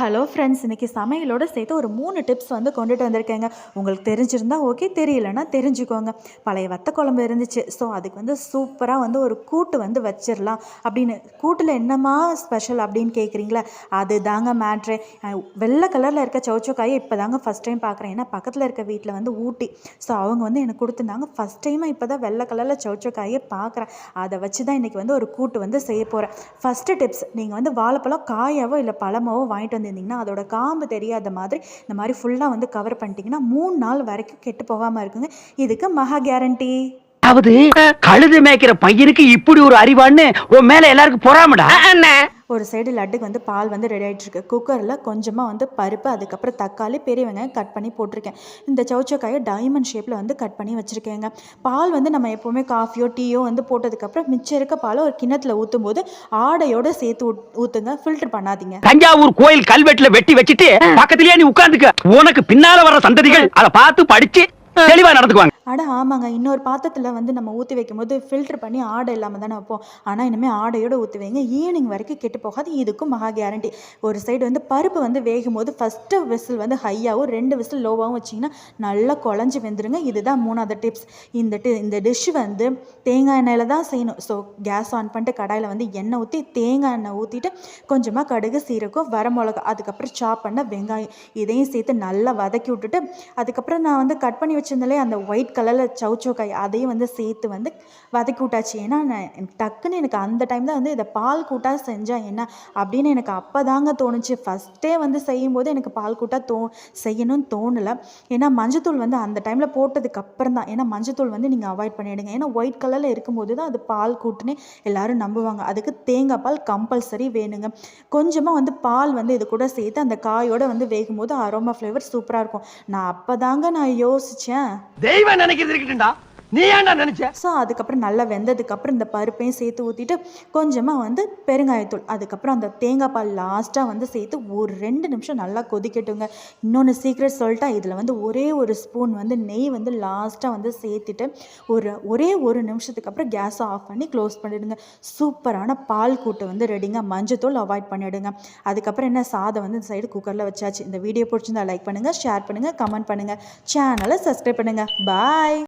Hello friends இன்றைக்கி சமையலோட சேர்த்து ஒரு மூணு டிப்ஸ் வந்து கொண்டுட்டு வந்திருக்கேங்க. உங்களுக்கு தெரிஞ்சிருந்தால் ஓகே தெரியலன்னா தெரிஞ்சுக்கோங்க. பழைய வத்த குழம்பு இருந்துச்சு. ஸோ அதுக்கு வந்து சூப்பராக வந்து ஒரு கூட்டு வந்து வச்சிடலாம். அப்படின்னு கூட்டில் என்னம்மா ஸ்பெஷல் அப்படின்னு கேட்குறீங்களா அது தாங்க மேட்ரு வெள்ளை கலரில் இருக்க சௌச்சோக்காயை இப்போ தாங்க ஃபஸ்ட் டைம் பார்க்குறேன் ஏன்னா பக்கத்தில் இருக்க வீட்டில் வந்து ஊட்டி. ஸோ அவங்க வந்து எனக்கு கொடுத்துருந்தாங்க. ஃபஸ்ட் டைமாக இப்போ தான் வெள்ளை கலரில் சௌச்சோக்காயை பார்க்குறேன் அதை வச்சு தான் இன்றைக்கி வந்து ஒரு கூட்டு வந்து செய்ய போகிறேன் ஃபஸ்ட்டு டிப்ஸ் நீங்கள் வந்து வாழைப்பழம் காயாவோ இல்லை பழமாவோ வாங்கிட்டு வந்து வந்திருந்தீங்கன்னா அதோட காம்பு தெரியாத மாதிரி இந்த மாதிரி ஃபுல்லாக வந்து கவர் பண்ணிட்டீங்கன்னா மூணு நாள் வரைக்கும் கெட்டு போகாமல் இருக்குங்க. இதுக்கு மகா கேரண்டி அதாவது கழுது மேய்க்கிற பையனுக்கு இப்படி ஒரு அறிவான்னு உன் மேல எல்லாருக்கும் பொறாமடா? ஒரு சைடு லட்டுக்கு வந்து பால் வந்து ரெடி ஆகிட்டுருக்கு குக்கரில் கொஞ்சமாக வந்து பருப்பு அதுக்கப்புறம் தக்காளி பெரிய வெங்காயம் கட் பண்ணி போட்டிருக்கேன். இந்த சவுச்சக்காயை டைமண்ட் ஷேப்பில் வந்து கட் பண்ணி வச்சுருக்கேங்க. பால் வந்து நம்ம எப்போவுமே காஃபியோ டீயோ வந்து போட்டதுக்கப்புறம் மிச்சம் இருக்க பாலை ஒரு கிண்ணத்தில் ஊற்றும் போது ஆடையோட சேர்த்து ஊற்றுங்க ஃபில்டர் பண்ணாதீங்க. தஞ்சாவூர் கோயில் கல்வெட்டில் வெட்டி வச்சுட்டு பக்கத்துலேயே நீ உட்காந்துக்க உனக்கு பின்னால் வர சந்ததிகள் அதை பார்த்து படித்து தெளிவா நடந்துக்குவாங்க. அட ஆமாங்க. இன்னொரு பாத்திரத்தில் வந்து நம்ம ஊற்றி வைக்கும்போது ஃபில்டர் பண்ணி ஆடை இல்லாமல் தானே வைப்போம். ஆனால் இனிமேல் ஆடையோடு ஊற்றி வைங்க. ஈவினிங் வரைக்கும் கெட்டு போகாது. இதுக்கும் மகா கேரண்டி ஒரு சைடு வந்து பருப்பு வந்து வேகும் போது ஃபஸ்ட்டு விசில் வந்து ஹையாகவும் ரெண்டு விசில் லோவாகவும் வச்சிங்கன்னா நல்லா குழஞ்சி வெந்துருங்க. இதுதான் மூணாவது டிப்ஸ் இந்த டி இந்த டிஷ் வந்து தேங்காய் எண்ணெயில் தான் செய்யணும். ஸோ கேஸ் ஆன் பண்ணிட்டு கடாயில் வந்து எண்ணெய் ஊற்றி தேங்காய் எண்ணெய் ஊற்றிட்டு கொஞ்சமாக கடுகு சீரகம் வரமிளகா அதுக்கப்புறம் சாப் பண்ண வெங்காயம் இதையும் சேர்த்து நல்லா வதக்கி விட்டுட்டு அதுக்கப்புறம் நான் வந்து கட் பண்ணி வச்சு வச்சிருந்தாலே அந்த ஒயிட் கலரில் சவுச்சோக்காய் அதையும் வந்து சேர்த்து வந்து வதக்கி விட்டாச்சு. ஏன்னா நான் எனக்கு டக்குன்னு எனக்கு அந்த டைமில் வந்து இதை பால் கூட்டாக செஞ்சால் என்ன அப்படின்னு எனக்கு அப்போ தாங்க தோணுச்சு ஃபஸ்ட்டே வந்து செய்யும்போது எனக்கு பால் கூட்டாக தோ செய்யணும்னு தோணலை. ஏன்னா மஞ்சத்தூள் வந்து அந்த டைமில் போட்டதுக்கு அப்புறம் தான். ஏன்னா மஞ்சத்தூள் வந்து நீங்கள் அவாய்ட் பண்ணிவிடுங்க ஏன்னா ஒயிட் கலரில் இருக்கும்போது தான் அது பால் கூட்டுன்னு எல்லோரும் நம்புவாங்க. அதுக்கு தேங்காய் பால் கம்பல்சரி வேணுங்க. கொஞ்சமாக வந்து பால் வந்து இது கூட சேர்த்து அந்த காயோடு வந்து வேகும்போது அரோமா ஃப்ளேவர் சூப்பராக இருக்கும். நான் அப்போ தாங்க நான் யோசித்தேன் தெய்வம் நினைக்கிறது இருக்கட்டும்டா. நீ ஏன்டா நினைச்ச? ஸோ அதுக்கப்புறம் நல்லா வெந்ததுக்கப்புறம் இந்த பருப்பையும் சேர்த்து ஊற்றிட்டு கொஞ்சமாக வந்து பெருங்காயத்தூள் அதுக்கப்புறம் அந்த தேங்காய் பால் லாஸ்ட்டாக வந்து சேர்த்து ஒரு ரெண்டு நிமிஷம் நல்லா கொதிக்கட்டுங்க. இன்னொன்று சீக்ரெட் சொல்லிட்டா இதில் வந்து ஒரே ஒரு ஸ்பூன் வந்து நெய் வந்து லாஸ்ட்டாக வந்து சேர்த்துட்டு ஒரு ஒரே ஒரு நிமிஷத்துக்கு அப்புறம் கேஸை ஆஃப் பண்ணி க்ளோஸ் பண்ணிவிடுங்க சூப்பரான பால் கூட்டு வந்து ரெடிங்க மஞ்சத்தூள் அவாய்ட் பண்ணிவிடுங்க அதுக்கப்புறம் என்ன சாதம் வந்து இந்த சைடு குக்கரில் வச்சாச்சு. இந்த வீடியோ பிடிச்சிருந்தா லைக் பண்ணுங்கள் ஷேர் பண்ணுங்கள் கமெண்ட் பண்ணுங்கள் சேனலை சப்ஸ்கிரைப் பண்ணுங்கள் பாய்